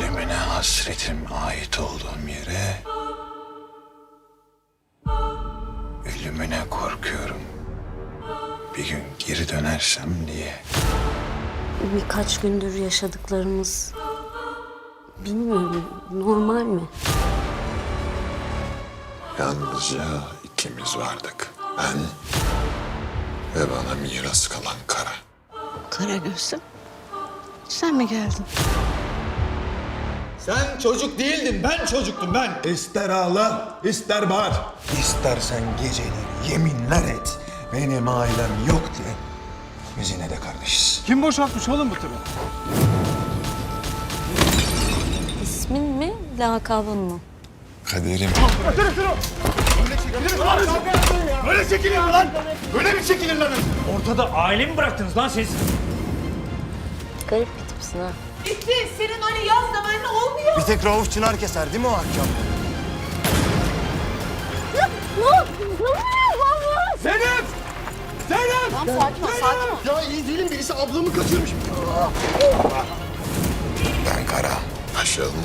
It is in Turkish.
Ölümüne hasretim ait olduğum yere ölümüne korkuyorum. Bir gün geri dönersem diye. Birkaç gündür yaşadıklarımız bilmiyorum normal mi? Yalnızca ikimiz vardık. Ben ve bana miras kalan kara. Kara gözüm. Sen mi geldin? Sen çocuk değildin, ben çocuktum ben. İster ağla, ister bağır. İstersen geceleri yeminler et. Benim ailem yok diye. Biz yine de kardeşiz. Kim boşaltmış oğlum bu tırı? İsmin mi, lakabın mı? Kaderim Böyle çekilir mi lan? Böyle mi çekilir lan? Ortada aile mi bıraktınız lan siz? Garip bir tipsin ha. Bitti. Senin öyle tek Rauf Çınar keser değil mi o akşam? Zeynep! Zeynep! Tamam sakin ol, sakin ol. Ya iyi değilim birisi ablamı kaçırmış. ben kara. Aşağılama.